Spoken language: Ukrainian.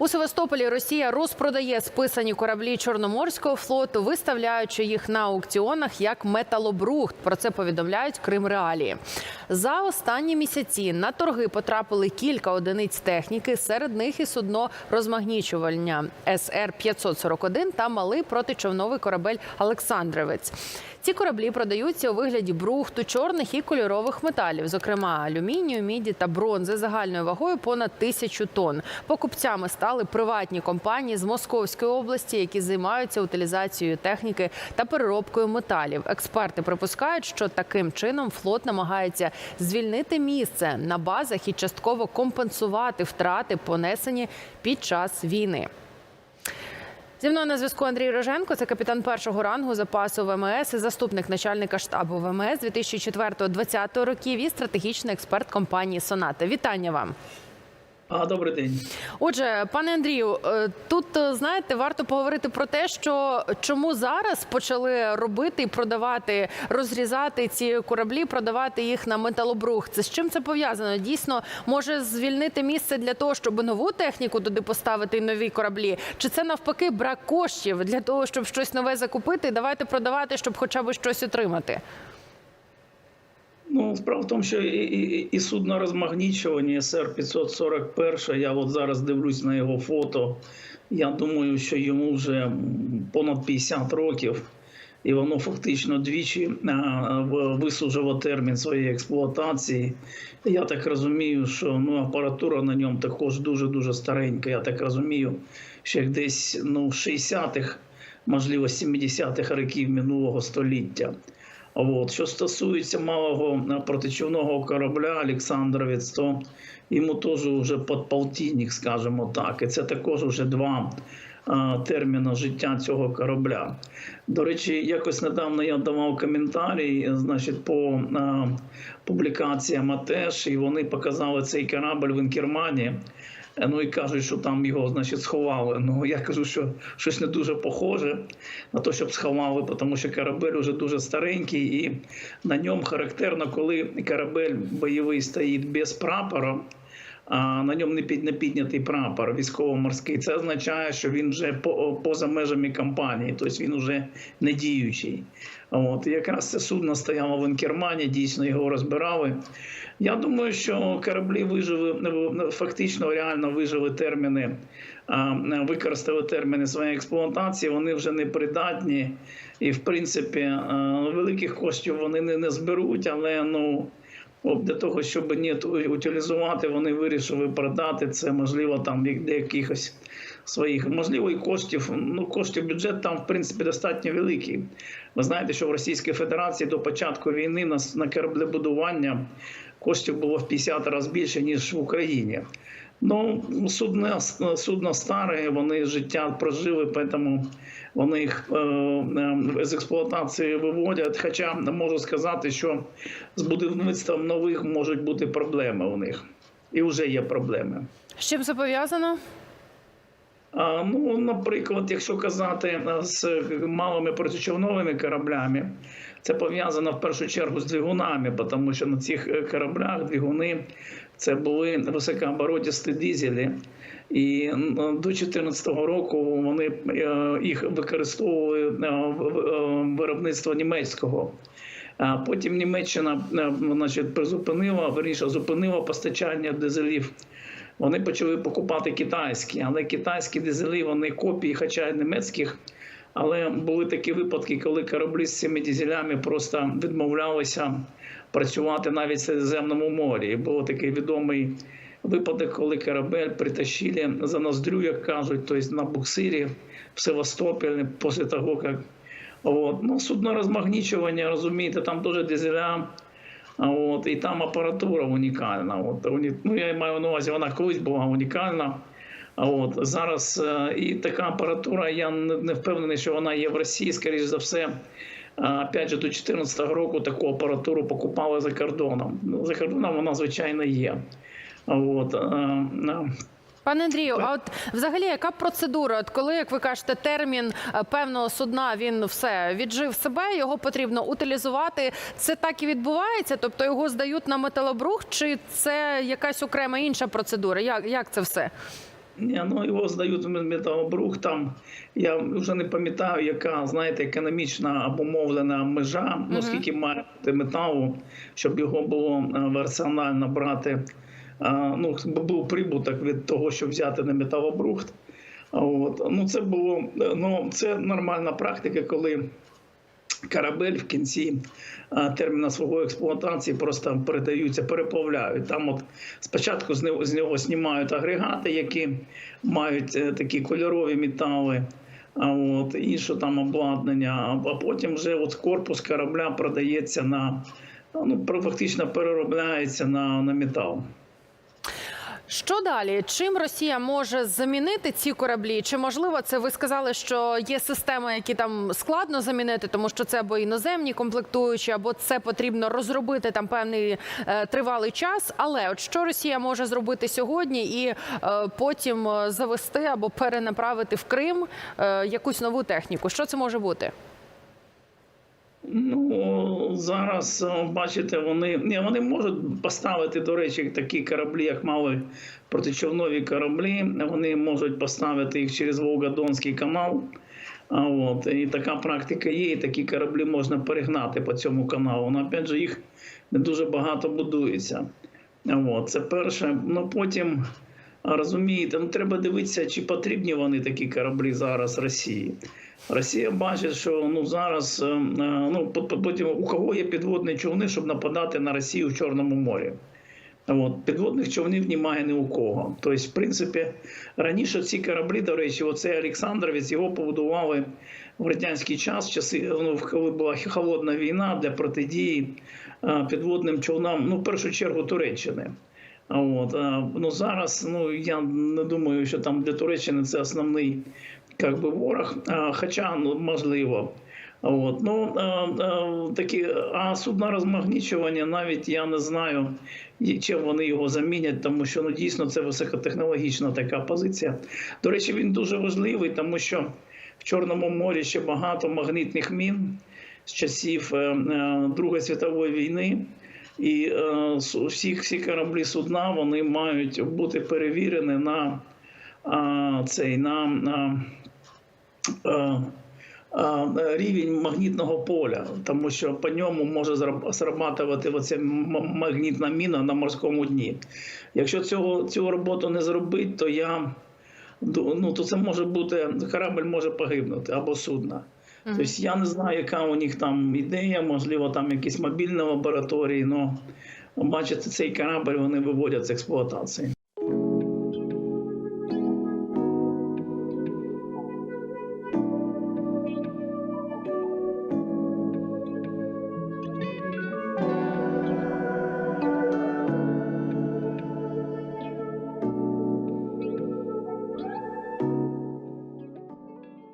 У Севастополі Росія розпродає списані кораблі Чорноморського флоту, виставляючи їх на аукціонах як металобрухт. Про це повідомляють Крим Реалії. За останні місяці на торги потрапили кілька одиниць техніки. Серед них і судно розмагнічування СР 541 та малий протичовновий корабель Олександрівець. Ці кораблі продаються у вигляді брухту, чорних і кольорових металів, зокрема алюмінію, міді та бронзи загальною вагою понад тисячу тонн. Покупцями стали приватні компанії з Московської області, які займаються утилізацією техніки та переробкою металів. Експерти припускають, що таким чином флот намагається звільнити місце на базах і частково компенсувати втрати, понесені під час війни. Зі мною на зв'язку Андрій Роженко, це капітан першого рангу запасу ВМС, і заступник начальника штабу ВМС 2004-2020 років і стратегічний експерт компанії Соната. Вітання вам. А, добрий день. Отже, пане Андрію, е, тут е, знаєте, варто поговорити про те, що чому зараз почали робити і продавати, розрізати ці кораблі, продавати їх на металобрух. Це з чим це пов'язано? Дійсно, може звільнити місце для того, щоб нову техніку туди поставити і нові кораблі? Чи це навпаки брак коштів для того, щоб щось нове закупити? Давайте продавати, щоб хоча б щось отримати. Ну, справа в тому, що і, і, і судно розмагнічування СР 541, я от зараз дивлюсь на його фото. Я думаю, що йому вже понад 50 років, і воно фактично двічі а, в- вислужило термін своєї експлуатації. Я так розумію, що ну, апаратура на ньому також дуже-дуже старенька. Я так розумію, що десь ну, 60-х, можливо, 70-х років минулого століття. От. Що стосується малого е, протичовного корабля Олександровець, то йому теж вже подполтинник, скажімо так. І це також вже два е, терміни життя цього корабля. До речі, якось недавно я давав коментарі е, значить, по публікаціям АТЕШ, і вони показали цей корабль в Інкермані. Е, Ну і кажуть, що там його значить сховали. Ну я кажу, що щось не дуже похоже на те, щоб сховали, тому що корабель вже дуже старенький, і на ньому характерно, коли корабель бойовий стоїть без прапора. А на ньому не під не піднятий прапор військово-морський. Це означає, що він вже по, поза межами кампанії, тобто він вже не діючий. От якраз це судно стояло в Інкермані, дійсно його розбирали. Я думаю, що кораблі вижили ну, фактично реально вижили терміни, використали терміни своєї експлуатації. Вони вже не придатні, і в принципі великих коштів вони не, не зберуть, але ну. От Для того, щоб не утилізувати, вони вирішили продати це, можливо, там для якихось своїх, можливо, і коштів. Ну, коштів бюджет там, в принципі, достатньо великий. Ви знаєте, що в Російській Федерації до початку війни на, на кораблебудування коштів було в 50 разів більше, ніж в Україні. Ну, судно, судно старе, вони життя прожили, тому вони їх е, з експлуатації виводять. Хоча можу сказати, що з будівництвом нових можуть бути проблеми у них. І вже є проблеми. З чим це пов'язано? А, ну, наприклад, якщо казати е, з малими протичовновими кораблями, це пов'язано в першу чергу з двигунами, тому що на цих е, кораблях двигуни це були високооборотісті дизелі. І до 2014 року вони е, їх використовували е, е, виробництво німецького. А потім Німеччина е, значить, призупинила, верніше зупинила постачання дизелів. Вони почали покупати китайські, але китайські дизелі вони копії, хоча й німецьких. Але були такі випадки, коли кораблі з цими дизелями просто відмовлялися працювати навіть в Середземному морі. І був такий відомий випадок, коли корабель притащили за ноздрю, як кажуть, тобто на буксирі в Севастополь після того, як От. Ну, судно розмагнічування, розумієте, там дуже дизеля. От, і там апаратура унікальна. От, ну, я маю на увазі, вона колись була унікальна. От зараз е, і така апаратура, я не не впевнений, що вона є в Росії, скоріш за все. Опять же, до 2014 року таку апаратуру покупали за кордоном. Ну, За кордоном вона, звичайно, є. От, е, е, Пане Андрію, а от взагалі яка процедура? От коли, як ви кажете, термін е, певного судна він все віджив себе, його потрібно утилізувати. Це так і відбувається? Тобто його здають на металобрух, чи це якась окрема інша процедура? Як, як це все? Ні, ну його здають в металобрух. Там я вже не пам'ятаю, яка знаєте, економічна обумовлена межа, ну скільки має бути металу, щоб його було е, в арсенал набрати. Ну, був прибуток від того, щоб взяти на металобрухт. От. Ну, це було е, ну, це нормальна практика, коли корабель в кінці а, терміна свого експлуатації просто передаються, переплавляють. Там от спочатку з нього, з нього знімають агрегати, які мають е, такі кольорові метали. А от інше там обладнання, а потім вже от корпус корабля продається на ну фактично переробляється на, на метал. Що далі? Чим Росія може замінити ці кораблі? Чи можливо це ви сказали, що є системи, які там складно замінити, тому що це або іноземні комплектуючі, або це потрібно розробити там певний е, тривалий час. Але от що Росія може зробити сьогодні і е, потім е, завести або перенаправити в Крим е, якусь нову техніку? Що це може бути? Ну зараз бачите, вони ні, вони можуть поставити, до речі, такі кораблі, як мали протичовнові кораблі. Вони можуть поставити їх через Волгодонський канал. А от і така практика є. І такі кораблі можна перегнати по цьому каналу. Ну, опять же, їх не дуже багато будується. От, це перше. Ну потім розумієте, ну треба дивитися, чи потрібні вони такі кораблі зараз Росії. Росія бачить, що ну зараз е, е, ну по- по- потім у кого є підводні човни, щоб нападати на Росію в Чорному морі. От підводних човнів немає ні у кого. Тобто, в принципі, раніше ці кораблі, до речі, оцей Олександровець його побудували в радянський час, часи, ну, коли була холодна війна для протидії е, підводним човнам, ну в першу чергу Туреччини. От, ну зараз ну я не думаю, що там для Туреччини це основний як би, ворог, хоча ну, можливо. От, ну, такі, а судна розмагнічування навіть я не знаю, чим вони його замінять, тому що ну, дійсно це високотехнологічна така позиція. До речі, він дуже важливий, тому що в Чорному морі ще багато магнітних мін з часів е, е, Другої світової війни. І е, всі, всі кораблі судна вони мають бути перевірені на цей на, на а, а, рівень магнітного поля, тому що по ньому може зрабатувати оця магнітна міна на морському дні. Якщо цього, цю роботу не зробити, то я ну, то це може бути корабль може погибнути або судно. Тобто я не знаю, яка у них там ідея, можливо, там якісь мобільні лабораторії, але бачите, цей корабль вони виводять з експлуатації.